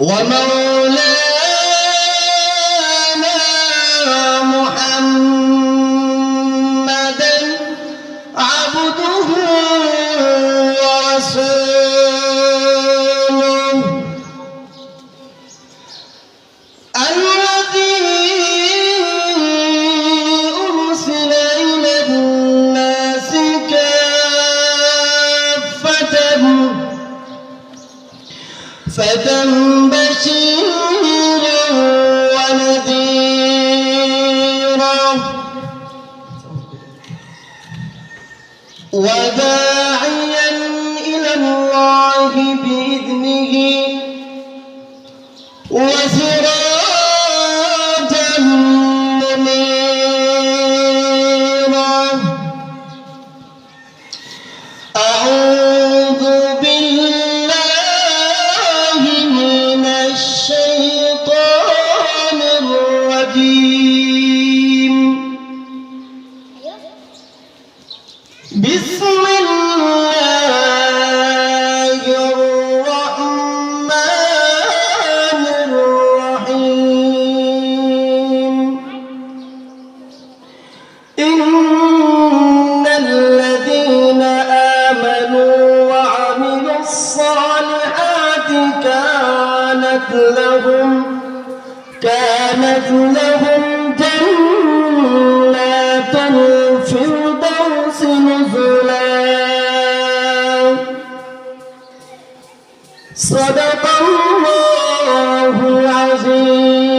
ومولانا صدق الله العظيم.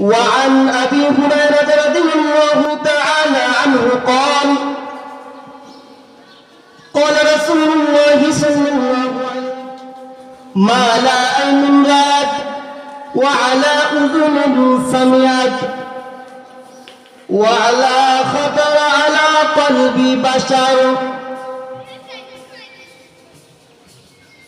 وعن أبي هريرة رضي الله تعالى عنه قال قال رسول الله صلى الله عليه وسلم ما لا عين رأت وعلى أذن سمعت وعلى خطر على قلب بشر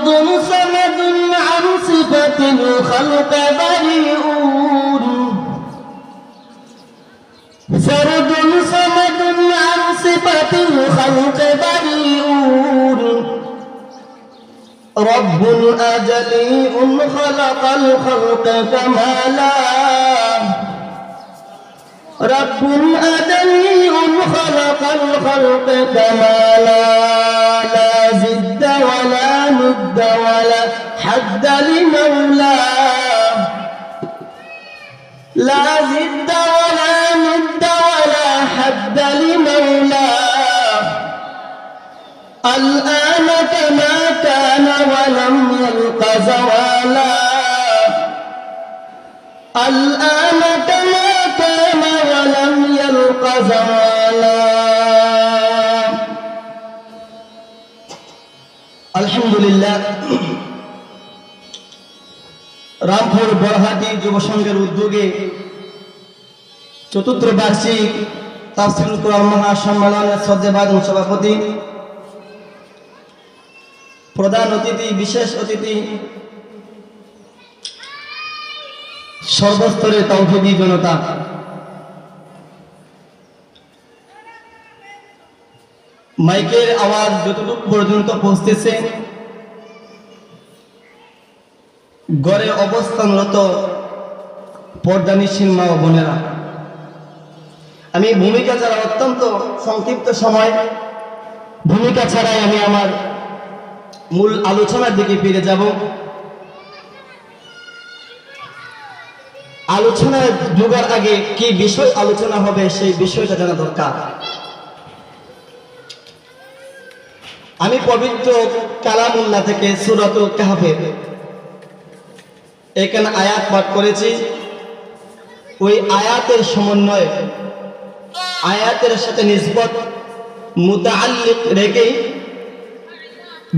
فرض سند عن صفة الخلق بريئون فرد صمد عن صفة الخلق بريئون رب أجلي خلق الخلق كمالا رب أجلي خلق الخلق كمالا لا زد ولا ند ولا حد لمولاه. لا زد ولا ند ولا حد لمولاه. الآن كما كان ولم يلق زوالا. الآن كما يلق زوالا الحمد لله রামপুর বরহাটি যুব সংঘের উদ্যোগে চতুর্থ বার্ষিক তাফসিল কোরআন মহাসম্মেলনের সজ্জেবাদ সভাপতি প্রধান অতিথি বিশেষ অতিথি সর্বস্তরের তৌহিদি জনতা মাইকের আওয়াজ যতটুকু পর্যন্ত পৌঁছতেছে গড়ে অবস্থানরত পর্দানিসীন মা ও বোনেরা। আমি ভূমিকা ছাড়া অত্যন্ত সংক্ষিপ্ত সময়, ভূমিকা ছাড়াই আমি আমার মূল আলোচনার দিকে ফিরে যাব। আলোচনায় ঢোকার আগে কি বিষয় আলোচনা হবে সেই বিষয়টা জানা দরকার। আমি পবিত্র কালামুল্লাহ থেকে সুরত কাহাফের এখানে আয়াত পাঠ করেছি। ওই আয়াতের সমন্বয় আয়াতের সাথে নিসবত মুতাআল্লিক রেখেই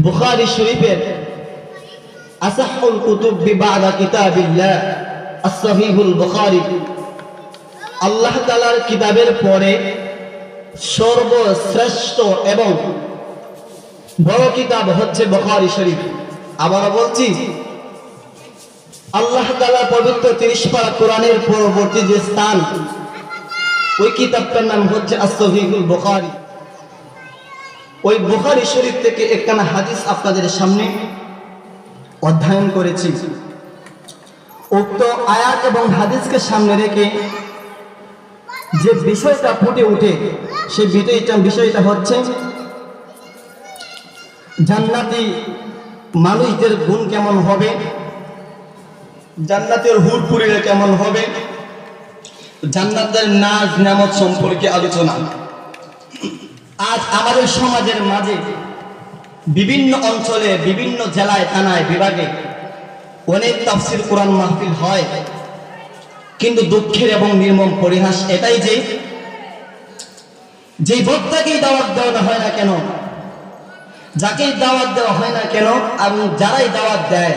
বুখারী শরীফের আসাহুল কুতুব বিবাদা কিতাবিল্লাহ as-সহিহুল বুখারী। আল্লাহ তালার কিতাবের পরে সর্বশ্রেষ্ঠ এবং বড় কিতাব হচ্ছে বুখারী শরীফ। আবার বলছি, আল্লাহ তালা পবিত্র 30 পারা কোরআনের পরবর্তী যে স্থান, ওই কিতাবটার নাম হচ্ছে আস-সহিহুল বুখারী। ওই বুখারী শরীফ থেকে একখানা হাদিস আপনাদের সামনে অধ্যয়ন করেছি। উক্ত আয়াত এবং হাদিসকে সামনে রেখে যে বিষয়টা ফুটে উঠে সেই বিষয়টা বিষয়টা হচ্ছে জান্নাতি মানুষদের গুণ কেমন হবে? জান্নাতের হুড়পুরিরা কেমন হবে? জান্নাতের নাজ নামত সম্পর্কে আলোচনা। আজ আমাদের সমাজের মাঝে বিভিন্ন অঞ্চলে, বিভিন্ন জেলায়, থানায়, বিভাগে অনেক তাফসির কোরআন মাহফিল হয়। কিন্তু দুঃখের এবং নির্মম পরিহাস এটাই যে যে বক্তাকেই দাওয়াত দেওয়া হয় না কেন যাকেই দাওয়াত দেওয়া হয় না কেন, এবং যারাই দাওয়াত দেয়,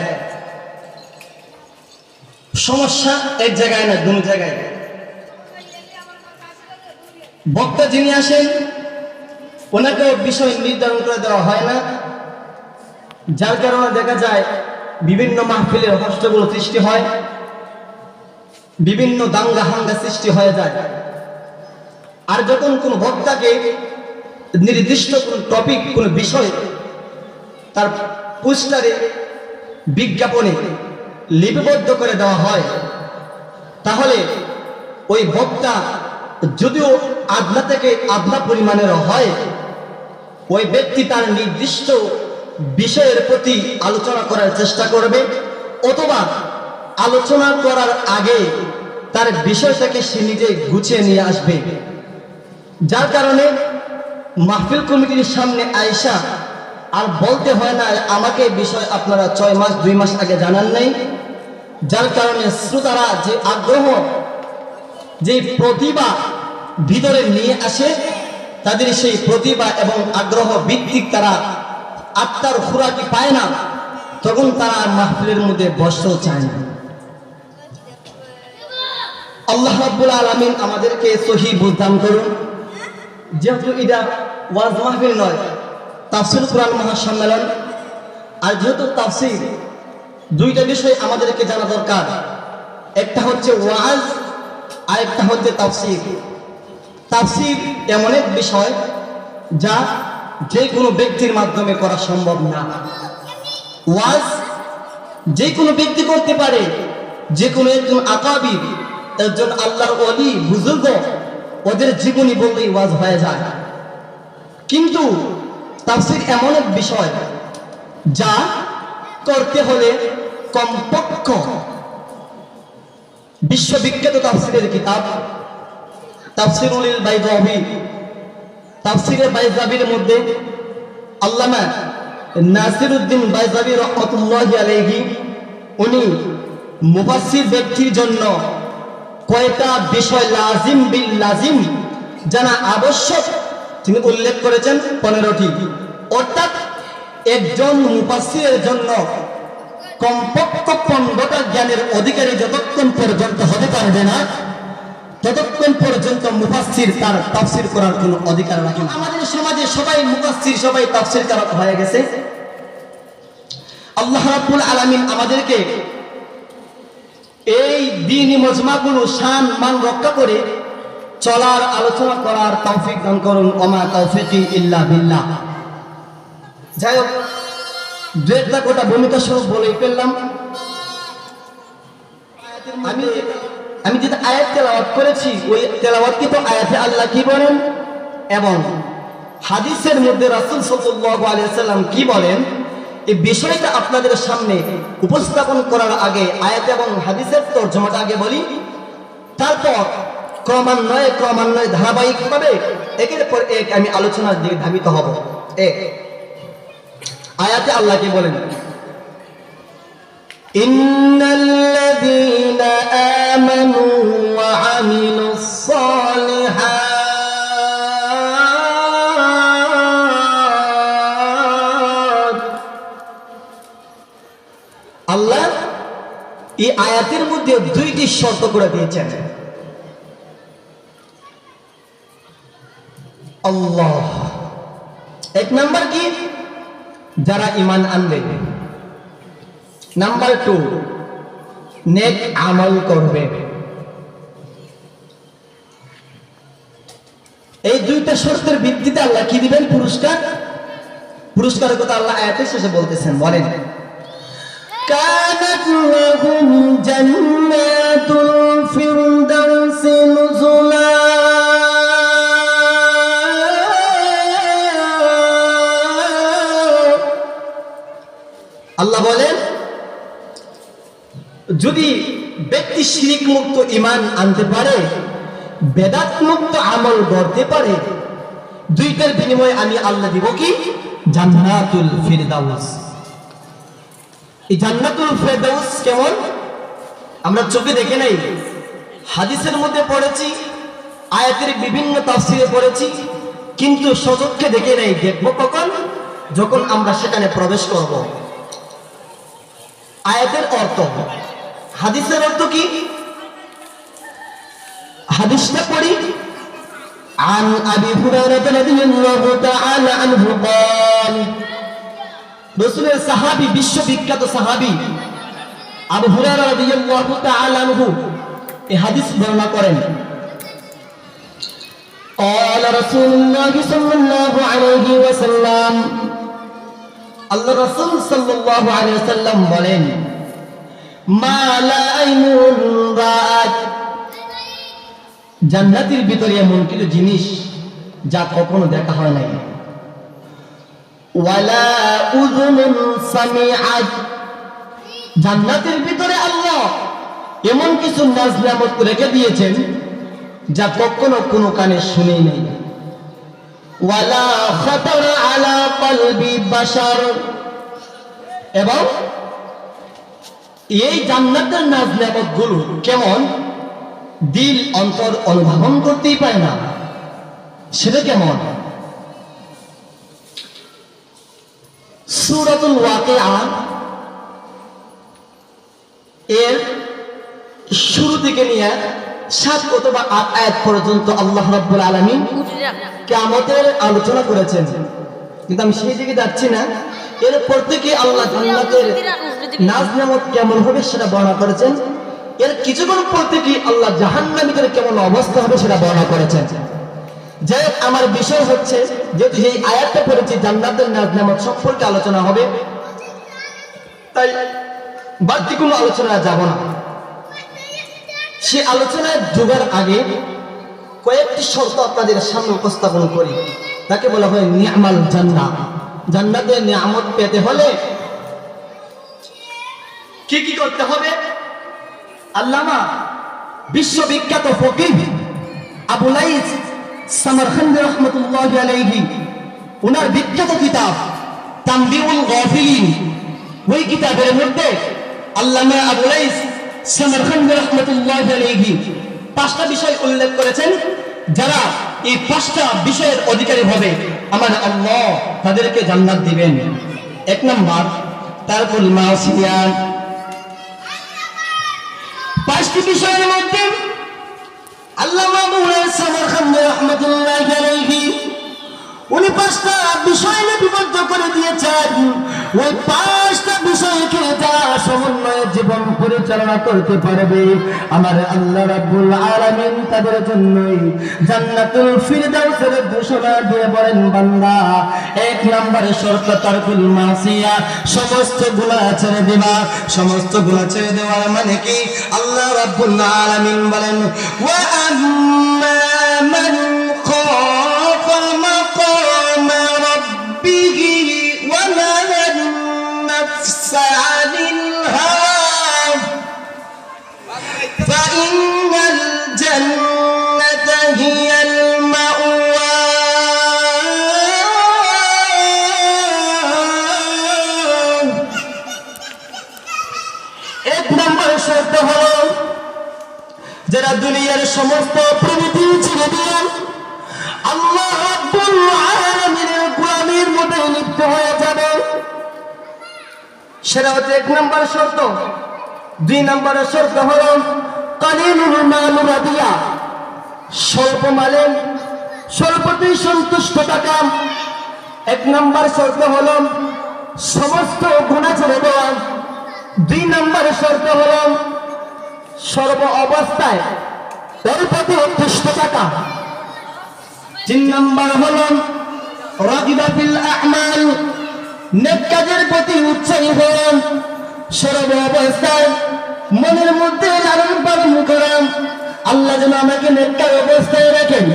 সমস্যা এক জায়গায় না দু জায়গায়। বক্তা যিনি আসেন ওনাকে বিষয় নির্ধারণ করে দেওয়া হয় না। যার কারণে দেখা যায়, বিভিন্ন মাহফিলের হস্তগুলো সৃষ্টি হয়, বিভিন্ন দাঙ্গা হাঙ্গা সৃষ্টি হয়ে যায়। আর যখন কোন বক্তাকে নির্দিষ্ট কোন টপিক কোন বিষয় তার পোস্টারে বিজ্ঞাপনে লিপিবদ্ধ করে দেওয়া হয়। তাহলে ওই বক্তা যদিও আদলা থেকে আদলা পরিমাণের হয়, ওই ব্যক্তি তার নির্দিষ্ট বিষয়ের প্রতি আলোচনা করার চেষ্টা করবে অথবা আলোচনা করার আগে তার বিষয়টাকে সে নিজে গুছিয়ে নিয়ে আসবে। যার কারণে মাহফিল কমিটির সামনে আয়সা আর বলতে হয় না, আমাকে বিষয় আপনারা ছয় মাস, দুই মাস আগে জানান নাই। যার কারণে শ্রোতারা যে আগ্রহ, যে প্রতিভা ভিতরে নিয়ে আসে, তাদের সেই প্রতিভা এবং আগ্রহ ভিত্তিক তারা আত্মার খুরাকি পায় না, তখন তারা মাহফিলের মধ্যে বসতেও চায় না। আল্লাহ রাব্বুল আলামিন আমাদেরকে সহি বুঝদান করুন। যেহেতু এটা ওয়াজ মাহফিল নয় তাফসির কোরআন মহাসম্মেলন। আর যেহেতু তাফসির, দুইটা বিষয় আমাদেরকে জানা দরকার। একটা হচ্ছে ওয়াজ, আর একটা হচ্ছে তাফসির। তাফসির এমন এক বিষয় যা যে কোনো ব্যক্তির মাধ্যমে করা সম্ভব না। ওয়াজ যে কোনো ব্যক্তি করতে পারে যে কোনো একজন আকাবির, একজন আল্লাহর অলি বুজুর্গ, ওদের জীবনী বললেই ওয়াজ হয়ে যায়। কিন্তু তাফসির এমন এক বিষয় যা করতে হলে কমপক্ষ বিশ্ববিখ্যাত তাফসিরের কিতাব তাফসিরুল বাইজাবি তাফসিরের বাইজাবির মধ্যে আল্লামা নাসিরউদ্দিন বাইজাবি রহমতুল্লাহ আলাইহি, উনি মুফাসসির ব্যক্তির জন্য কয়টা বিষয় লাজিম বিল লাজিম জানা আবশ্যক তিনি উল্লেখ করেছেন পনেরোটি। অর্থাৎ একজন মুফাসসিরের জন্য কমপক্ষ পনেরোটা জ্ঞানের অধিকারী যতক্ষণ পর্যন্ত হতে পারবে না, ততক্ষণ পর্যন্ত মুফাসসির তার তাফসির করার কোনো অধিকার রাখে না। আমাদের সমাজে সবাই মুফাসসির, সবাই তাফসির কারক হয়ে গেছে। আল্লাহ রাব্বুল আলামিন আমাদেরকে এই দিনই মজমাগুলো শান মান রক্ষা করে চলার, আলোচনা করার তৌফিক দান করুন। ওমা তৌফিকি ইল্লা বিল্লাহ। যাই হোক দু একটা গোটা ভূমিকা স্বরূপ বলেই ফেললাম। আমি আমি যেটা আয়াত তেলাওয়াত করেছি, ওই তেলাওয়াত তো আয়াতে আল্লাহ কি বলেন? এবং হাদিসের মধ্যে রাসূল সাল্লাল্লাহু আলাইহি সাল্লাম কি বলেন? এই বিষয়টা আপনাদের সামনে উপস্থাপন করার আগে আয়াত এবং হাদিসের তর্জমাটা আগে বলি। তারপর ক্রমান্বয়ে ক্রমান্বয়ে ধারাবাহিকভাবে একের পর এক আমি আলোচনার দিকে ধাবিত হব এক আয়াতে আল্লাহ কি বলেন إن الذين آمنوا وعملوا الصالحات আল্লাহ এই আয়াতের মধ্যে দুইটি শর্ত করে দিয়েছেন আল্লাহ। এক নাম্বার কি? যারা ইমান আনবে। নাম্বার টু, নেক আমল করবে। এই দুইটা শর্তের ভিত্তিতে আল্লাহ কি দিবেন? পুরস্কার। পুরস্কারের কথা আল্লাহ শেষে বলতেছেন, বলেন। কানাত লাহুম আল্লাহ বলেন, যদি ব্যক্তি শিরিক মুক্ত ইমান আনতে পারে বেদাত মুক্ত আমল গড়তে পারে, দুইটার বিনিময়ে আমি আল্লাহ দিব কি? জান্নাতুল ফিরদাউস। এই জান্নাতুল ফেরদাউস কেমন? আমরা চোখে দেখে নাই। হাদিসের মধ্যে পড়েছি, আয়াতের বিভিন্ন তাফসিরে পড়েছি, কিন্তু সচক্ষে দেখে নাই, দেখব কখন? যখন আমরা সেখানে প্রবেশ করব। আয়াতের অর্থ হাদিসের অর্থ কি হাদিসটা পড়ি عن أبي هريرة رضي الله تعالى عنه قال রসুলের সাহাবি বিশ্ববিখ্যাত সাহাবি আবু হুরায়রা রাদিয়াল্লাহু তাআলা আনহু এই হাদিস বর্ণনা করেন قال رسول الله صلى الله عليه وسلم আল্লাহ রাসূল সাল্লাল্লাহু আলাইহি ওয়াসাল্লাম বলেন, মা লা আইনুন রাআত জান্নাতের ভিতরে এমন কিছু জিনিস যা কখনো দেখা হয় নাই। ওয়ালা উযুনুন সামিআত। জান্নাতের ভিতরে আল্লাহ এমন কিছু নাজনামত রেখে দিয়েছেন যা কখনো কোনো কানে শুনেই নাই। এবং এই জান্নাতের নাজনামতগুলো কেমন? দিল, অন্তর অনুধাবন করতেই পারে না। সেটা কেমন? সুরাতুল ওয়াকিআ এর শুরু থেকে নিয়ে সাত অথবা আট আয়াত পর্যন্ত আল্লাহ রাব্বুল আলামিন কিয়ামতের আলোচনা করেছেন। কিন্তু আমি সেই দিকে যাচ্ছি না। এর পর থেকে আল্লাহ জান্নাতের নাজ নামত কেমন হবে সেটা বর্ণনা করেছেন। এর কিছুক্ষণ পর থেকে আল্লাহ জাহান্নামীদের কেমন অবস্থা হবে সেটা বর্ণনা করেছেন। যাই আমার বিষয় হচ্ছে যেহেতু এই আয়াতটা পড়েছি, জান্নাতের নাজ নামত সম্পর্কে আলোচনা হবে। তাই বাড়তি কোনো আলোচনা যাব না। সে আলোচনায় যোগার আগে কয়েকটি শর্ত আপনাদের সামনে উপস্থাপন করি। তাকে বলা হয় নিয়ামাল জান্না জান্নাতের নিয়ামত পেতে হলে কি কি করতে হবে? আল্লামা বিশ্ববিখ্যাত ফকিহ আবু লাইস সামারখান্দি রহমতুল্লাহ আলাইহি ওনার বিখ্যাত কিতাব তামবিউল গাফিলিন। ওই কিতাবের মধ্যে আল্লামা আবু লাইস সামারখান্দি রহমতুল্লাহ আলাইহি। পাঁচটা বিষয় উল্লেখ করেছেন যারা এই পাঁচটা বিষয়ের অধিকারী হবে। আমার আল্লাহ তাদেরকে জান্নাত দিবেন। এক নম্বর তারপর মাসিয়ান পাঁচটি বিষয়ের মধ্যে আল্লামা মৌলানা সামারখান্দি রহমতুল্লাহ পাঁচটা বিষয় লিপিবদ্ধ করে দিয়েছেন। ওই পাঁচটা বিষয় বিষয়কে যারা সমন্বয়ে জীবন পরিচালনা করতে পারবে, আমার আল্লাহ রাব্বুল আলামিন তাদের জন্যই জান্নাতুল ফিরদাউসের ঘোষণা দিয়ে বলেন, বান্দা, এক নম্বরে শর্ত তারকুল মাসিয়া, সমস্ত গুনাহ ছেড়ে দেওয়া সমস্ত গুনাহ ছেড়ে দেওয়ার মানে কি? আল্লাহ রাব্বুল আলামিন বলেন, ওয়া আম্মা মান দুনিয়ার সমস্ত প্রভৃতি ছেড়ে দিয়ে আল্লাহ রাব্বুল মধ্যে লিপ্ত হয়ে যাবে। সেটা হচ্ছে এক নম্বর শর্ত। দুই নম্বর শর্ত হল কালিলুল মাল রাদিয়া স্বল্প মালে স্বল্পতেই সন্তুষ্ট থাকা এক নম্বর শর্ত হল সমস্ত গুণা ছেড়ে দেওয়া দুই নম্বর শর্ত হল সর্ব অবস্থায় ওর প্রতি অভ্যস্ত থাকা। তিন নম্বর হল রাগিবাফিল আহমাল নেক কাজের প্রতি উৎসাহী হন সর্ব অবস্থায় মনের মধ্যে লালন পালন করেন আল্লাহ যেন আমাকে নেককার অবস্থায় রাখেন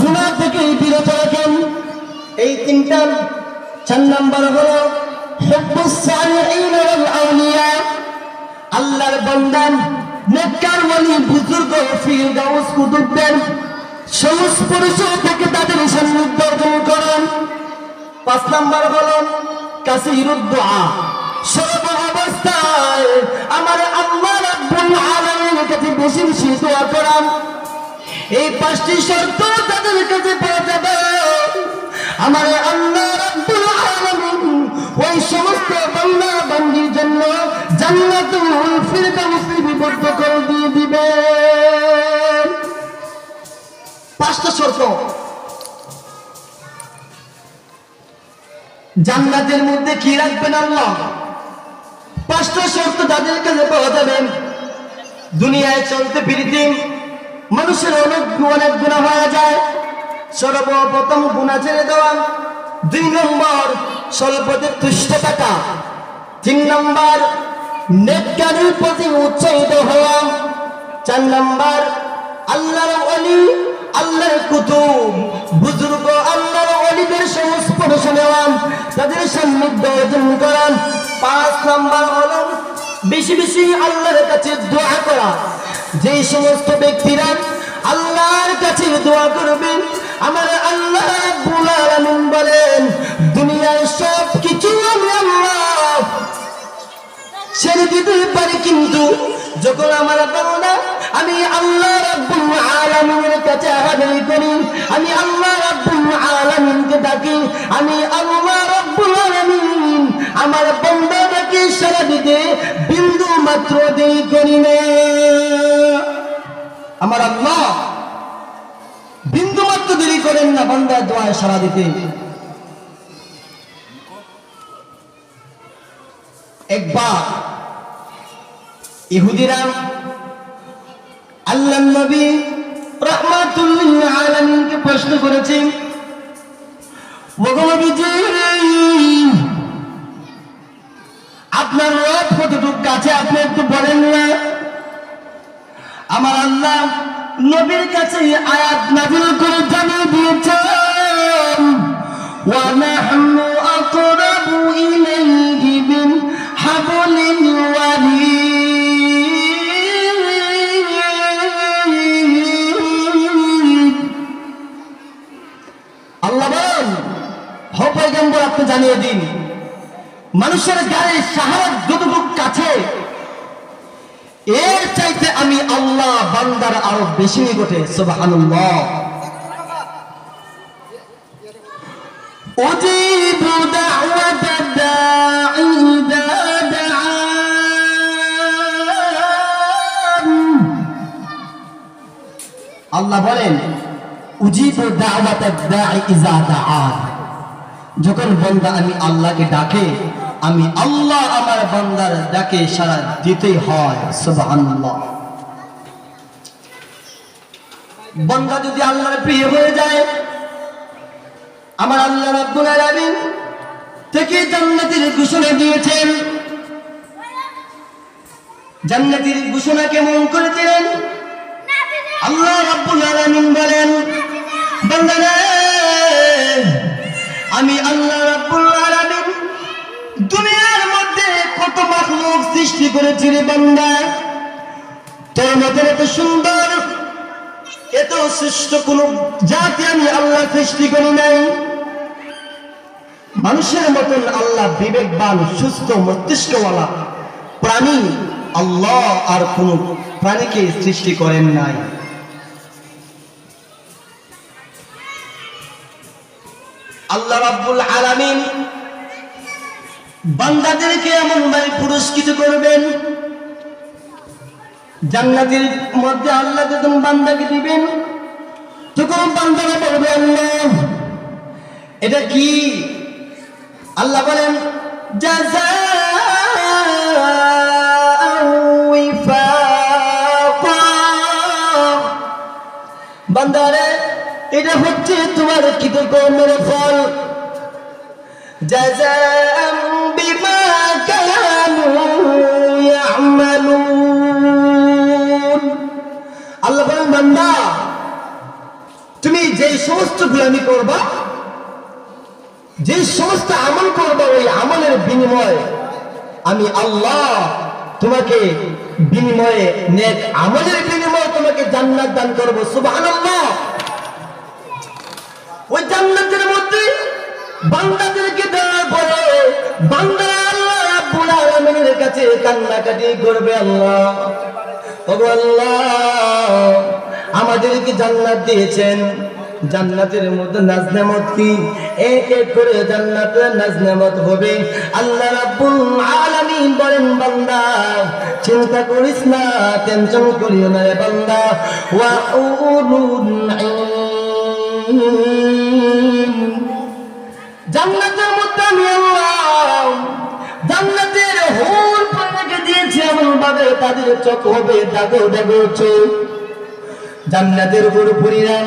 গুণা থেকে বিরত রাখেন। এই তিনটা। চার নাম্বার হলো হুব্বুস সালিহিন ওয়াল আউলিয়া, আল্লাহর বান্দান নেককার ওয়ালি বুজুর্গ ফিরদাউস কুতুবদের সমস্ত পরিচয় থেকে তাদের সান্নিধ্য অর্জন করেন। পাঁচ নাম্বার হলো কাসিরুদ দোয়া সর্ব অবস্থায় আমার আল্লাহ রাব্বুল আলামিনের কাছে বেশি বেশি দোয়া করান। এই পাঁচটি শর্ত তাদের কাছে পাওয়া যাবে। আমার আল্লাহ রাব্বুল আলামিন ওই সমস্ত বান্দা বান্দির জন্য জান্নাতুল ফিরদাউসে জান্নাতের মধ্যে কি রাখবেন আল্লাহ? পাঁচটা শর্ত তাদের কাছে পাওয়া যাবে। দুনিয়ায় চলতে ফিরতে মানুষের অনেক অনেক গুণা হয়ে যায়। সর্বপ্রথম গুণা ছেড়ে দেওয়া। দুই নম্বর, স্বল্পতে তুষ্ট থাকা। তিন নম্বর নেককারের প্রতি উৎসাহিত হওয়া। চার নম্বর, আল্লাহর অলি আল্লাহর কুতুব। বুজুর্গ আল্লাহর অলিদের সংস্পর্শ নেওয়া তাদের সান্নিধ্য অর্জন করা পাঁচ নম্বর হলো বেশি বেশি আল্লাহর কাছে দোয়া করা। যে সমস্ত ব্যক্তিরা আল্লাহর কাছে দোয়া করবেন, আমার আল্লাহ বলেন ছেড়ে দিতে পারি কিন্তু যখন আমার বাংলা আমি আল্লাহ রাব্বুল আলামিনের কাছে আহাদারি করি, আমি আল্লাহ রাব্বুল আলামিনকে ডাকি, আমি আল্লাহ রাব্বুল আলামিন আমার বন্দাটাকে সারা দিতে বিন্দু মাত্র দেরি করি না। আমার আল্লাহ বিন্দু মাত্র দেরি করেন না বন্দার দোয়ায় সারা দিতে। একবার ইহুদিরা, আল্লাহ নবী রহমাতুল্লাহকে প্রশ্ন করেছে আপনার রথ কতটুক কাছে আপনি একটু বলেন না? আমার আল্লাহ নবীর কাছে আয়াত নাজিল করে জানিয়ে দিয়েছেন, ওয়া নাহনু আকরাবু ইলাইহি মানুষের গায়ে সাহায্য যতটুকু কাছে এর চাইতে আমি আল্লাহ বান্দার আরো বেশি নিকটে সুবহানাল্লাহ أجيب دعوة الداع إذا دعان আল্লাহ বলেন উজিব দাওয়াত দাঈ ইজা দাআন যখন বন্দা আমি আল্লাহকে ডাকে আমি আল্লাহ আমার বান্দার ডাকে সারা দিতেই হয়, সুবহানাল্লাহ। বান্দা যদি আল্লাহর প্রিয় হয়ে যায়, আমার আল্লাহ রাব্বুল আলামিন থেকে জান্নাতের ঘোষণা দিয়েছেন। জান্নাতের ঘোষণা কেমন করেছিলেন? আল্লাহ রাব্বুল আলামিন বলেন বান্দারে আমি আল্লাহ রাব্বুল আলামিন দুনিয়ার মধ্যে কত মাখলুক সৃষ্টি করেছি রে বান্দা? তোর মধ্যে এত সুন্দর? এত শ্রেষ্ঠ কোন জাতি আমি আল্লাহ সৃষ্টি করি নাই। মানুষের মতন আল্লাহ বিবেকবান, সুস্থ, মস্তিষ্কওয়ালা প্রাণী আল্লাহ আর কোন প্রাণীকে সৃষ্টি করেন নাই। আল্লাহ রাব্বুল আলামিন বান্দাদেরকে এমন ভাবে পুরস্কৃত করবেন, জান্নাতের মধ্যে আল্লাহ যখন বান্দাকে দিবেন, তখন বান্দারা বলবে, আল্লাহ, এটা কি আল্লাহ বলেন। বান্দারে, এটা হচ্ছে তোমার কৃতকর্মের ফল জাযাআম তুমি যে সমস্ত গুলামি করবা, যে সমস্ত আমল করবা, ওই আমলের বিনিময় আমি আল্লাহ তোমাকে বিনিময়ে, নেক আমলের বিনিময়ে তোমাকে জান্নাত দান করব। সুবহানাল্লাহ। ওই জান্নাতের মধ্যে বান্দাদেরকে দেওয়ার পরে বান্দা আল্লাহ রাব্বুল আলামিনের কাছে কান্নাকাটি করবে আল্লাহ। ওগো আল্লাহ, আমাদেরকে জান্নাত দিয়েছেন। জান্নাতের মধ্যে নাজনামত কি? এক এক করে জান্নাতের নাজনামত হবে। আল্লাহ রাব্বুল আলামিন বলেন, বান্দা, চিন্তা করিস না, টেনশন করিও না রে বান্দা। ওয়া উলুন জান্নাতের মধ্যে আমি আল্লাহ। জান্নাতের হুর পানাকে দিয়েছি এমন ভাবে তাদের চোখ হবে দাগো দাগো চোখ। জান্নাতের হুর পুরীরা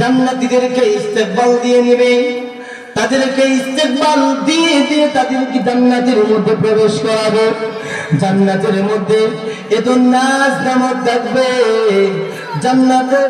জান্নাতীদেরকে ইস্তেকবাল দিয়ে নেবে। তাদেরকে ইস্তেকবাল দিয়ে দিয়ে তাদেরকে জান্নাতের মধ্যে প্রবেশ করাবে। জান্নাতের মধ্যে এত নাচ নামত থাকবে জান্নাতের